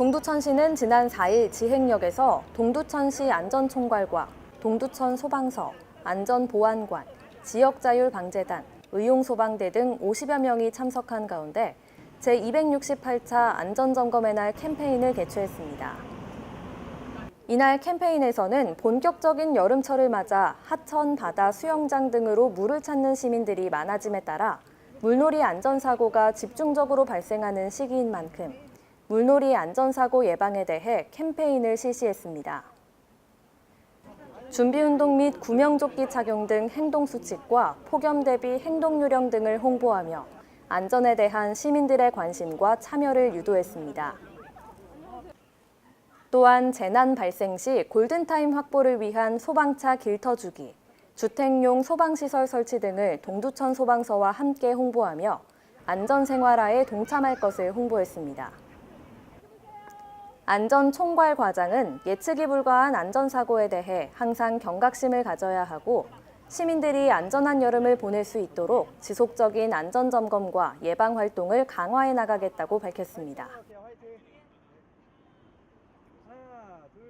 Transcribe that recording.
동두천시는 지난 4일 지행역에서 동두천시 안전총괄과 동두천 소방서, 안전보안관, 지역자율방재단, 의용소방대 등 50여 명이 참석한 가운데 제268차 안전점검의 날 캠페인을 개최했습니다. 이날 캠페인에서는 본격적인 여름철을 맞아 하천, 바다, 수영장 등으로 물을 찾는 시민들이 많아짐에 따라 물놀이 안전사고가 집중적으로 발생하는 시기인 만큼 물놀이 안전사고 예방에 대해 캠페인을 실시했습니다. 준비운동 및 구명조끼 착용 등 행동수칙과 폭염 대비 행동요령 등을 홍보하며 안전에 대한 시민들의 관심과 참여를 유도했습니다. 또한 재난 발생 시 골든타임 확보를 위한 소방차 길터주기, 주택용 소방시설 설치 등을 동두천 소방서와 함께 홍보하며 안전생활화에 동참할 것을 홍보했습니다. 안전총괄 과장은 예측이 불가한 안전사고에 대해 항상 경각심을 가져야 하고 시민들이 안전한 여름을 보낼 수 있도록 지속적인 안전점검과 예방활동을 강화해 나가겠다고 밝혔습니다.